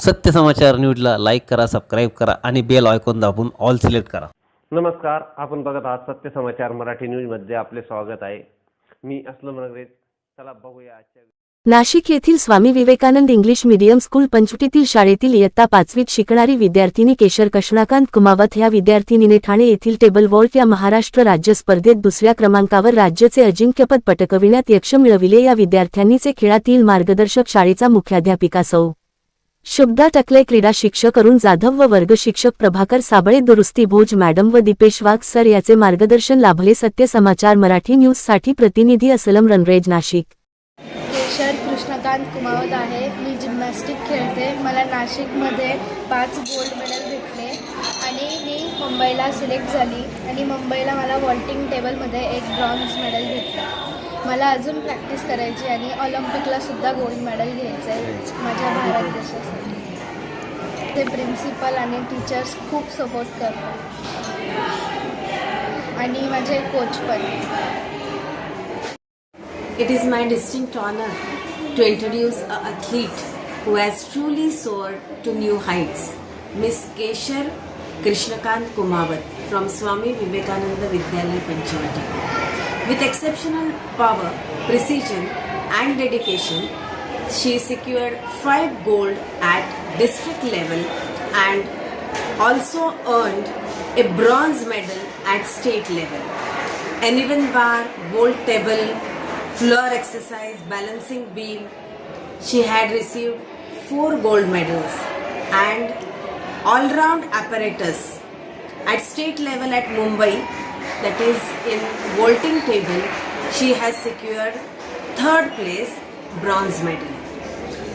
सत्य समाचार न्यूजला लाईक करा सबस्क्राईब करा आणि बेल आयकॉन दाबून ऑल सिलेक्ट करा. नमस्कार आपण बघत आहात सत्य समाचार मराठी न्यूजमध्ये आपले स्वागत आहे. मी असलम नगरे चला बघूया आजच्या नाशिक येथील Swami Vivekananda English medium school पंचवटीतील शाळेतील इयत्ता पाचवीत शिकणारी विद्यार्थिनी केशर कृष्णाकांत कुमावत ह्या विद्यार्थिनीने ठाणे येथील टेबल वॉल्ट या महाराष्ट्र राज्य स्पर्धेत दुसऱ्या क्रमांकावर राज्याचे अजिंक्यपद पटकविण्यात यश मिळविले या विद्यार्थ्यांनीचे खेळातील मार्गदर्शक शाळेचा मुख्याध्यापिका सौ. शुभदा टकले क्रीडा शिक्षक अरुण जाधव व वर्ग शिक्षक प्रभाकर साबळे दुरुस्ती भोज मॅडम व दीपेश वाघ सर याचे मार्गदर्शन लाभले सत्य समाचार मराठी न्यूजसाठी प्रतिनिधी असलम रनरेज नाशिक. केशर कृष्णकांत कुमावत आहे. मी जिम्नॅस्टिक खेळते. मला नाशिकमध्ये पाच गोल्ड मेडल भेटले आणि मी मुंबईला सिलेक्ट झाली आणि मुंबईला मला वॉल्टिंग टेबलमध्ये एक ब्रॉन्झ मेडल भेटलं. मला अजून प्रॅक्टिस करायची आणि ऑलिम्पिकला सुद्धा गोल्ड मेडल घ्यायचं आहे माझ्या भारत देशासाठी. ते प्रिन्सिपल आणि टीचर्स खूप सपोर्ट करतात. आणि माझे कोच पण. It is my distinct honour to introduce a athlete who has truly soar to new heights miss Keshar Krishnakant Kumawat from Swami Vivekananda Vidyalaya Panchavati With exceptional power, precision, and dedication, she secured five gold at district level and also earned a bronze medal at state level. An even bar, vault table, floor exercise, balancing beam. She had received four gold medals and all-round apparatus at state level at Mumbai. That is in vaulting table. She has secured third place bronze medal.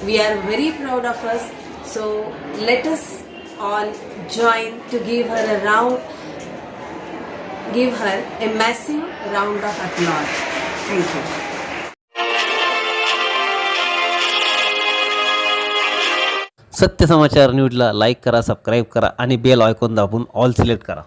We are very proud of us. So let us all join to give her a round, give her a massive round of applause. Thank you. सत्य समाचार न्यूजला like करा subscribe करा आणि bell icon दाबून all select करा